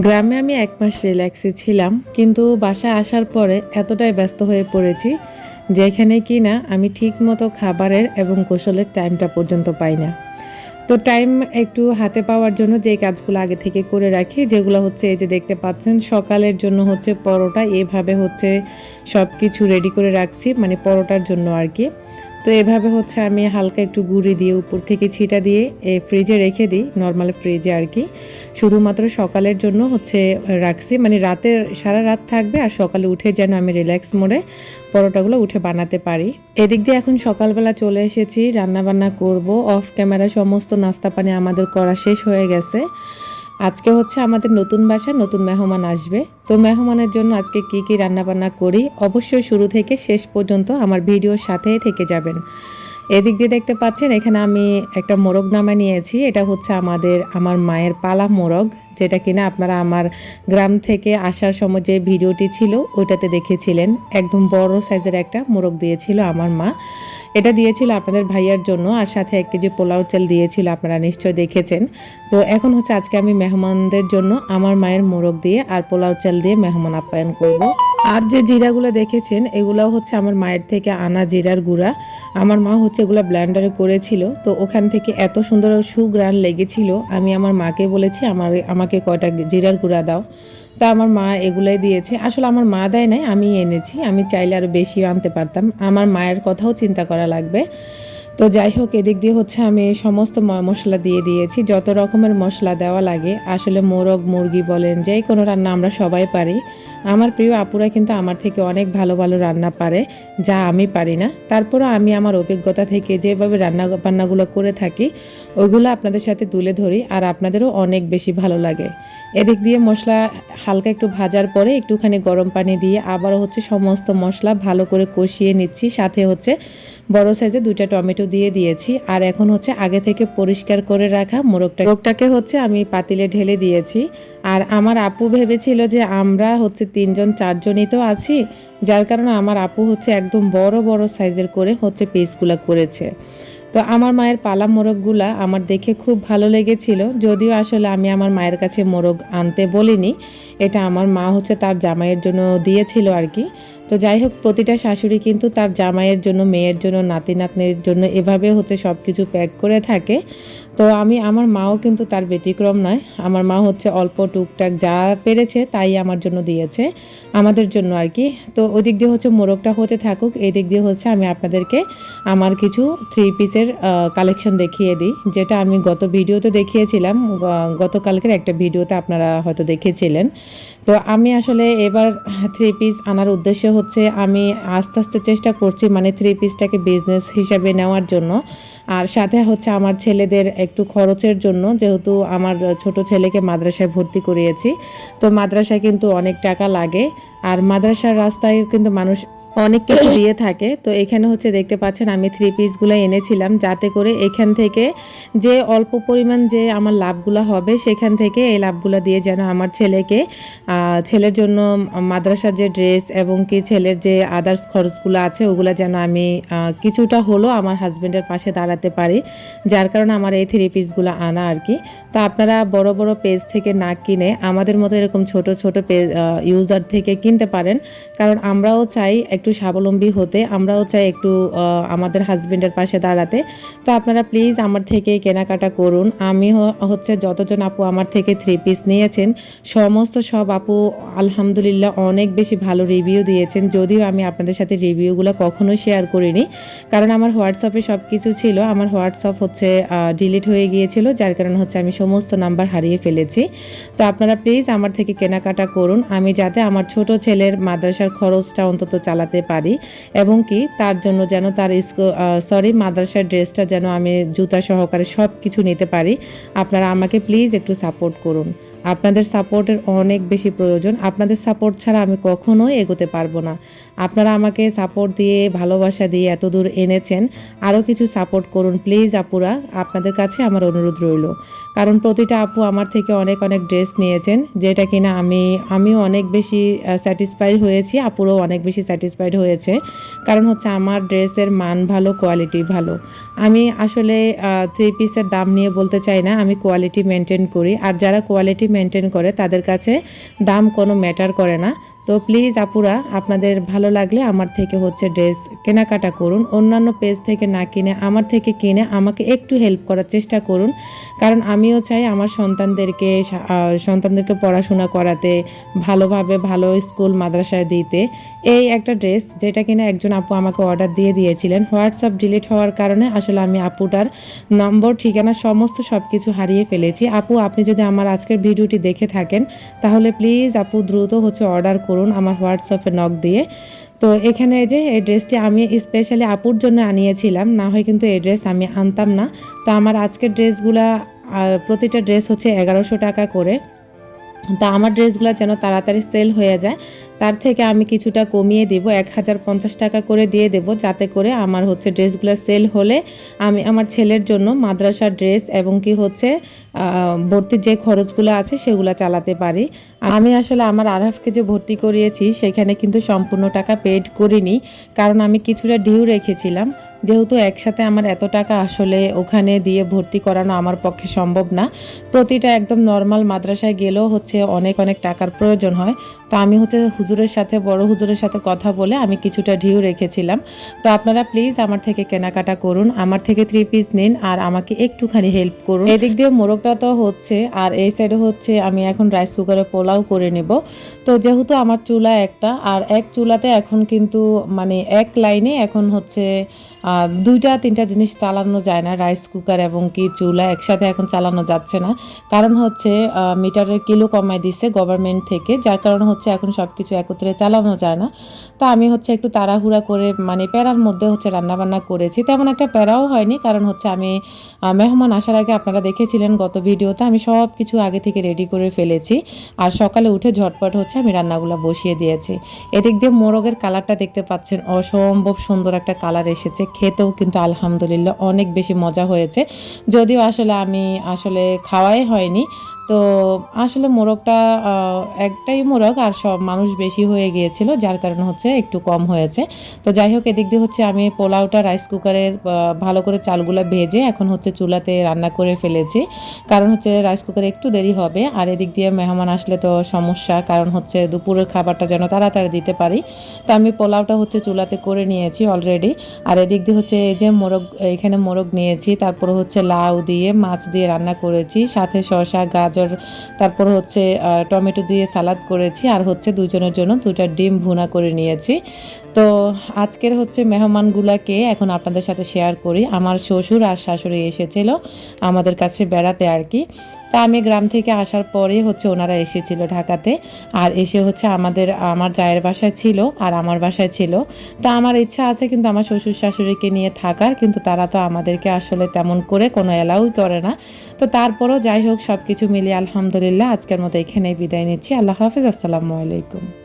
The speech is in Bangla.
গ্রামে আমি এক মাস রিল্যাক্সে ছিলাম, কিন্তু বাসায় আসার পরে এতটাই ব্যস্ত হয়ে পড়েছি যেখানে কি না আমি ঠিক মতো খাবারের এবং গোসলের টাইমটা পর্যন্ত পাই না। তো টাইম একটু হাতে পাওয়ার জন্য যে কাজগুলো আগে থেকে করে রাখি, যেগুলো হচ্ছে এই যে দেখতে পাচ্ছেন, সকালের জন্য হচ্ছে পরোটা, এভাবে হচ্ছে সব কিছু রেডি করে রাখছি মানে পরোটার জন্য আর কি। তো এভাবে হচ্ছে আমি হালকা একটু গুঁড়ি দিয়ে উপর থেকে ছিটা দিয়ে ফ্রিজে রেখে দিই নর্মাল ফ্রিজে আর কি। শুধুমাত্র সকালের জন্য হচ্ছে রাখছি মানে রাতের, সারা রাত থাকবে আর সকালে উঠে যেন আমি রিল্যাক্স মোডে পরোটাগুলো উঠে বানাতে পারি। এদিক দিয়ে এখন সকালবেলা চলে এসেছি রান্না বান্না করব অফ ক্যামেরা সমস্ত নাস্তা পানি আমাদের করা শেষ হয়ে গেছে। আজকে হচ্ছে আমাদের নতুন বাসা, নতুন মেহমান আসবে। তো মেহমানের জন্য আজকে কি কি রান্না বান্না করি, অবশ্যই শুরু থেকে শেষ পর্যন্ত আমার ভিডিওর সাথেই থেকে যাবেন। এদিক দিয়ে দেখতে পাচ্ছেন, এখানে আমি একটা মোরগ নামা নিয়েছি। এটা হচ্ছে আমাদের, আমার মায়ের পালা মোরগ। যেটা কিনা আপনারা আমার গ্রাম থেকে আসার সময় যে ভিডিওটি ছিল, ওইটাতে দেখেছিলেন। একদম বড় সাইজের একটা মোরগ দিয়েছিল আমার মা। এটা দিয়েছিল আপনাদের ভাইয়ার জন্য আর সাথে এক কেজি পোলাও চাল দিয়েছিল আপনারা নিশ্চয় দেখেছেন। তো এখন হচ্ছে আজকে আমি মেহমানদের জন্য আমার মায়ের মোরগ দিয়ে আর পোলাও চাল দিয়ে মেহমান আপ্যায়ন করব। আর যে জিরাগুলো দেখেছেন এগুলো হচ্ছে আমার মায়ের থেকে আনা জিরার গুঁড়া। আমার মা হচ্ছে এগুলো ব্ল্যান্ডারে করেছিল। তো ওখান থেকে এত সুন্দর সুগ্রান লেগেছিল। আমি আমার মাকে বলেছি, আমার, আমাকে কয়টা জিরার গুঁড়া দাও। তা আমার মা এগুলাই দিয়েছে। আসলে আমার মা দেয় নাই, আমি এনেছি। আমি চাইলে আরও বেশিও আনতে পারতাম। আমার মায়ের কথাও চিন্তা করা লাগবে। তো যাই হোক, এদিক দিয়ে হচ্ছে আমি সমস্ত মশলা দিয়ে দিয়েছি। যত রকমের মশলা দেওয়া লাগে, আসলে মোরগ, মুরগি বলেন যে কোনো রান্না আমরা সবাই পারি। আমার প্রিয় আপুরা কিন্তু আমার থেকে অনেক ভালো ভালো রান্না পারে, যা আমি পারি না। তারপরও আমি আমার অভিজ্ঞতা থেকে যেভাবে রান্না বান্নাগুলো করে থাকি ওইগুলো আপনাদের সাথে তুলে ধরি আর আপনাদেরও অনেক বেশি ভালো লাগে। এদিক দিয়ে মশলা হালকা একটু ভাজার পরে একটুখানি গরম পানি দিয়ে আবারও হচ্ছে সমস্ত মশলা ভালো করে কষিয়ে নিচ্ছি। সাথে হচ্ছে বড় সাইজে দুইটা টমেটো দিয়ে দিয়েছি আর এখন হচ্ছে আগে থেকে পরিষ্কার করে রাখা মোরগটা। মোরগটাকে হচ্ছে আমি পাতিলে ঢেলে দিয়েছি। আর আমার আপু ভেবেছিল যে আমরা হচ্ছে তিনজন, চারজনই তো আছি, যার কারণে আমার আপু হচ্ছে একদম বড় বড় সাইজের করে হচ্ছে পিসগুলো করেছে। তো আমার মায়ের পালা মোরগগুলো আমার দেখে খুব ভালো লেগেছিল, যদিও আসলে আমি আমার মায়ের কাছে মোরগ আনতে বলিনি, এটা আমার মা হচ্ছে তার জামাইয়ের জন্য দিয়েছিল আর কি। তো যাই হোক, প্রতিটা শাশুড়ি কিন্তু তার জামাইয়ের জন্য, মেয়ের জন্য, নাতি নাতনির জন্য এভাবে হচ্ছে সব কিছু প্যাক করে থাকে। তো আমি, আমার মাও কিন্তু তার ব্যতিক্রম নয়। আমার মা হচ্ছে অল্প টুকটাক যা পেরেছে তাই আমার জন্য দিয়েছে, আমাদের জন্য আর কি। তো ওই দিক দিয়ে হচ্ছে মোরগটা হতে থাকুক এই দিক দিয়ে হচ্ছে আমি আপনাদেরকে আমার কিছু থ্রি পিসের কালেকশন দেখিয়ে দিই। যেটা আমি গত ভিডিওতে দেখিয়েছিলাম গতকালকের একটা ভিডিওতে আপনারা হয়তো দেখেছিলেন। তো আমি আসলে এবার থ্রি পিস আনার উদ্দেশ্য হচ্ছে আমি আস্তে আস্তে চেষ্টা করছি মানে থ্রি পিসটাকে বিজনেস হিসাবে নেওয়ার জন্য। আর সাথে হচ্ছে আমার ছেলেদের একটু খরচের জন্য, যেহেতু আমার ছোট ছেলেকে মাদ্রাসায় ভর্তি করিয়েছি। তো মাদ্রাসায় কিন্তু অনেক টাকা লাগে। আর মাদ্রাসার রাস্তায় কিন্তু মানুষ অনেক কিছু দিয়ে থাকে। তো এখানে হচ্ছে দেখতে পাচ্ছেন আমি থ্রি পিসগুলো এনেছিলাম যাতে করে এখান থেকে যে অল্প পরিমাণ যে আমার লাভগুলো হবে সেখান থেকে এই লাভগুলো দিয়ে যেন আমার ছেলেকে ছেলের জন্য মাদ্রাসার যে ড্রেস এবং কি ছেলের যে আদার্স খরচগুলো আছে ওগুলো যেন আমি কিছুটা হলো আমার হাজব্যান্ডের পাশে দাঁড়াতে পারি। যার কারণে আমার এই থ্রি পিসগুলো আনা আর কি। তো আপনারা বড় বড় পেজ থেকে না কিনে আমাদের মতো এরকম ছোট ছোট ইউজার থেকে কিনতে পারেন। কারণ আমরাও চাই একটু স্বাবলম্বী হতে, আমরাও চাই একটু আমাদের হাজব্যান্ডের পাশে দাঁড়াতে। তো আপনারা প্লিজ আমার থেকে কেনাকাটা করুন। আমি হচ্ছে যতজন আপু আমার থেকে থ্রি পিস নিয়েছেন, সমস্ত সব আপু আলহামদুলিল্লাহ অনেক বেশি ভালো রিভিউ দিয়েছেন। যদিও আমি আপনাদের সাথে রিভিউগুলো কখনোই শেয়ার করিনি। কারণ আমার হোয়াটসঅ্যাপে সব কিছু ছিল, আমার হোয়াটসঅ্যাপ হচ্ছে ডিলিট হয়ে গিয়েছিল, যার কারণে হচ্ছে আমি সমস্ত নাম্বার হারিয়ে ফেলেছি। তো আপনারা প্লিজ আমার থেকে কেনাকাটা করুন। আমি যাতে আমার ছোট ছেলের মাদ্রাসার খরচটা অন্তত চালাতে বানাতে পারি এবং কি তার জন্য যেন তার সরি মাদ্রাসার ড্রেসটা যেন আমি জুতা সহকারে সব কিছু নিতে পারি। আপনারা আমাকে প্লিজ একটু সাপোর্ট করুন। আপনাদের সাপোর্টের অনেক বেশি প্রয়োজন। আপনাদের সাপোর্ট ছাড়া আমি কখনোই এগোতে পারব না। আপনারা আমাকে সাপোর্ট দিয়ে, ভালোবাসা দিয়ে এত দূর এনেছেন। আরও কিছু সাপোর্ট করুন প্লিজ আপুরা। আপনাদের কাছে আমার অনুরোধ রইল। কারণ প্রতিটা আপু আমার থেকে অনেক অনেক ড্রেস নিয়েছেন, যেটা কিনা আমি, আমিও অনেক বেশি স্যাটিসফাইড হয়েছি, আপুরও অনেক বেশি স্যাটিসফাইড হয়েছে। কারণ হচ্ছে আমার ড্রেসের মান ভালো কোয়ালিটি ভালো। আমি আসলে থ্রি পিসের দাম নিয়ে বলতে চাই না, আমি কোয়ালিটি মেনটেন করি। আর যারা কোয়ালিটি মেনটেন করে তাদের কাছে দাম কোনো ম্যাটার করে না। তো প্লিজ আপুরা, আপনাদের ভালো লাগলে আমার থেকে হচ্ছে ড্রেস কেনাকাটা করুন। অন্যান্য পেজ থেকে না কিনে আমার থেকে কিনে আমাকে একটু হেল্প করার চেষ্টা করুন। কারণ আমিও চাই আমার সন্তানদেরকে সন্তানদেরকে পড়াশোনা করাতে, ভালোভাবে ভালো স্কুল মাদ্রাসায় দিতে। এই একটা ড্রেস যেটা কিনা একজন আপু আমাকে অর্ডার দিয়ে দিয়েছিলেন। হোয়াটসঅ্যাপ ডিলিট হওয়ার কারণে আসলে আমি আপুটার নম্বর ঠিকানা, সমস্ত সব কিছু হারিয়ে ফেলেছি। আপু, আপনি যদি আমার আজকের ভিডিওটি দেখে থাকেন, তাহলে প্লিজ আপু দ্রুত হচ্ছে অর্ডার আমার হোয়াটসঅ্যাপে নক দিয়ে। তো এখানে যে এই ড্রেসটি আমি স্পেশালি আপুর জন্য আনিয়েছিলাম, না হয় কিন্তু এই ড্রেস আমি আনতাম না। তো আমার আজকের ড্রেসগুলা প্রতিটা ড্রেস হচ্ছে এগারোশো টাকা করে। তা আমার ড্রেসগুলো যেন তাড়াতাড়ি সেল হয়ে যায়, তার থেকে আমি কিছুটা কমিয়ে দেব, এক হাজার পঞ্চাশ টাকা করে দিয়ে দেব, যাতে করে আমার হচ্ছে ড্রেসগুলো সেল হলে আমি আমার ছেলের জন্য মাদ্রাসার ড্রেস এবং কি হচ্ছে ভর্তির যে খরচগুলো আছে সেগুলো চালাতে পারি। আমি আসলে আমার আরহাফকে যে ভর্তি করিয়েছি, সেখানে কিন্তু সম্পূর্ণ টাকা পেড করিনি, কারণ আমি কিছুটা ডিউ রেখেছিলাম। যেহেতু একসাথে আমার এত টাকা আসলে ওখানে দিয়ে ভর্তি করানো আমার পক্ষে সম্ভব না, প্রতিটা একদম নর্মাল মাদ্রাসায় গেলেও হচ্ছে অনেক অনেক টাকার প্রয়োজন হয়। তো আমি হচ্ছে হুজুরের সাথে, বড় হুজুরের সাথে কথা বলে আমি কিছুটা ঢিউ রেখেছিলাম। তো আপনারা প্লিজ আমার থেকে কেনাকাটা করুন, আমার থেকে থ্রি পিস নিন আর আমাকে একটুখানি হেল্প করুন। এদিক দিয়ে মোরগটা তো হচ্ছে আর এই সাইডে হচ্ছে আমি এখন রাইস কুকারে পোলাও করে নেব। তো যেহেতু আমার চুলা একটা আর এক চুলাতে এখন কিন্তু মানে এক লাইনে এখন হচ্ছে দুইটা, তিনটা জিনিস চালানো যায় না রাইস কুকার এবং কি চুলা একসাথে এখন চালানো যাচ্ছে না। কারণ হচ্ছে মিটারের কিলো কমায় দিছে গভর্নমেন্ট থেকে, যার কারণে হচ্ছে এখন সব কিছু একত্রে চালানো যায় না। তো আমি হচ্ছে একটু তাড়াহুড়া করে মানে প্যারার মধ্যে হচ্ছে রান্নাবান্না করেছি। তেমন একটা প্যারাও হয়নি, কারণ হচ্ছে আমি মেহমান আসার আগে আপনারা দেখেছিলেন গত ভিডিওতে, আমি সব কিছু আগে থেকে রেডি করে ফেলেছি। আর সকালে উঠে ঝটপট হচ্ছে আমি রান্নাগুলো বসিয়ে দিয়েছি। এদিক দিয়ে মোরগের কালারটা দেখতে পাচ্ছেন, অসম্ভব সুন্দর একটা কালার এসেছে খেতেও কিন্তু আলহামদুলিল্লাহ অনেক বেশি মজা হয়েছে। যদিও আসলে আমি আসলে খাওয়াই হয়নি তো আসলে মোরগটা একটাই মোরগ আর সব মানুষ বেশি হয়ে গিয়েছিল, যার কারণে হচ্ছে একটু কম হয়েছে। তো যাই হোক, এদিক দিয়ে হচ্ছে আমি পোলাওটা রাইস কুকারে ভালো করে চালগুলো ভেজে এখন হচ্ছে চুলাতে রান্না করে ফেলেছি। কারণ হচ্ছে রাইস কুকারে একটু দেরি হবে, আর এদিক দিয়ে মেহমান আসলে তো সমস্যা, কারণ হচ্ছে দুপুরের খাবারটা যেন তাড়াতাড়ি দিতে পারি। তো আমি পোলাওটা হচ্ছে চুলাতে করে নিয়েছি অলরেডি আর এদিক দিয়ে হচ্ছে এই যে মোরগ, এখানে মোরগ নিয়েছি, তারপর হচ্ছে লাউ দিয়ে মাছ দিয়ে রান্না করেছি, সাথে শসা, গাজর তারপর হচ্ছে টমেটো দিয়ে সালাদ করেছি আর হচ্ছে দুজনের জন্য দুটা ডিম ভুনা করে নিয়েছি। তো আজকের হচ্ছে মেহমানগুলাকে এখন আপনাদের সাথে শেয়ার করি। আমার শ্বশুর আর শাশুড়ি এসেছিল আমাদের কাছে বেড়াতে আর কি। তা আমি গ্রাম থেকে আসার পরে হচ্ছে ওনারা এসেছিল ঢাকাতে। আর এসে হচ্ছে আমাদের, আমার জায়ের বাসায় ছিল আর আমার বাসায় ছিল। তা আমার ইচ্ছা আছে কিন্তু আমার শ্বশুর শাশুড়িকে নিয়ে থাকার, কিন্তু তারা তো আমাদেরকে আসলে তেমন করে কোনো অ্যালাউই করে না। তো তারপরও যাই হোক সব কিছু মিলিয়ে আলহামদুলিল্লাহ, আজকের মতো এখানেই বিদায় নিচ্ছি। আল্লাহ হাফিজ, আসসালামু আলাইকুম।